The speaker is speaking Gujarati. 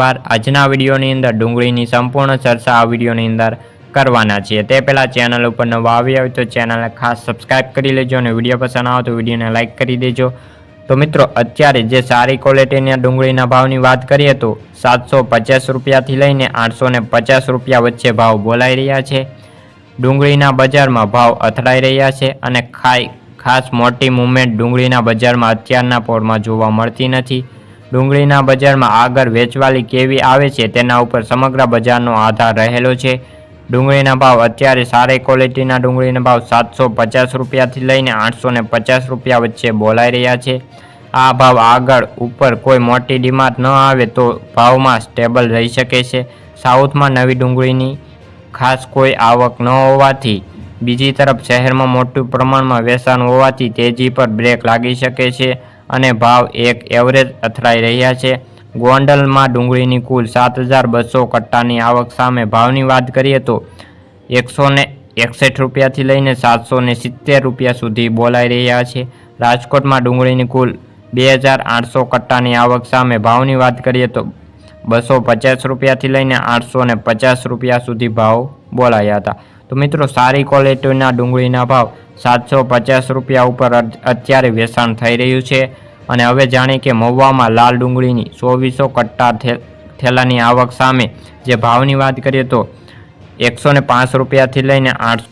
વાર આજના વિડીયોની અંદર ડુંગળીની સંપૂર્ણ ચર્ચા આ વિડીયોની અંદર કરવાના છીએ. તે પહેલાં ચેનલ ઉપર નવા આવી હોય તો ચેનલને ખાસ સબસ્ક્રાઈબ કરી લેજો અને વીડિયો પસંદ આવે તો વિડીયોને લાઇક કરી દેજો. તો મિત્રો, અત્યારે જે સારી ક્વોલિટીના ડુંગળીના ભાવની વાત કરીએ તો સાતસો પચાસ રૂપિયાથી લઈને આઠસો પચાસ રૂપિયા વચ્ચે ભાવ બોલાઈ રહ્યા છે. ડુંગળીના બજારમાં ભાવ અથડાઈ રહ્યા છે અને ખાઈ ખાસ મોટી મુવમેન્ટ ડુંગળીના બજારમાં અત્યારના પોરમાં જોવા મળતી નથી. ડુંગળીના બજારમાં આગળ વેચવાલી કેવી આવે છે તેના ઉપર સમગ્ર બજારનો આધાર રહેલો છે. ડુંગળીના ભાવ અત્યારે સારી ક્વોલિટીના ડુંગળીના ભાવ સાતસો પચાસ રૂપિયાથી લઈને આઠસો ને પચાસ રૂપિયા વચ્ચે બોલાઈ રહ્યા છે. આ ભાવ આગળ ઉપર કોઈ મોટી ડિમાન્ડ ન આવે તો ભાવમાં સ્ટેબલ રહી શકે છે. સાઉથમાં નવી ડુંગળીની ખાસ કોઈ આવક ન હોવાથી બીજી તરફ શહેરમાં મોટું પ્રમાણમાં વેચાણ હોવાથી તેજી પર બ્રેક લાગી શકે છે. અને ભાવ એક એવરેજ અથડાઈ રહ્યા છે. ગોંડલમાં ડુંગળીની કુલ સાત હજાર બસો કટ્ટાની આવક સામે ભાવની વાત કરીએ તો એકસો ને એકસઠ રૂપિયાથી લઈને સાતસો ને સિત્તેર રૂપિયા સુધી બોલાઈ રહ્યા છે. રાજકોટમાં ડુંગળીની કુલ બે હજાર આઠસો કટ્ટાની આવક સામે ભાવની વાત કરીએ તો બસો પચાસ રૂપિયાથી લઈને આઠસો ને પચાસ રૂપિયા સુધી ભાવ બોલાયા હતા. તો મિત્રો, સારી ક્વોલિટીના ડુંગળીના ભાવ સાતસો પચાસ રૂપિયા ઉપર અત્યારે વેચાણ થઈ રહ્યું છે. અને હવે જાણીએ કે મહુવામાં લાલ ડુંગળીની ચોવીસો કટ્ટા થેલાની આવક સામે જે ભાવની વાત કરીએ તો એકસો ને પાંચ રૂપિયાથી લઈને આઠ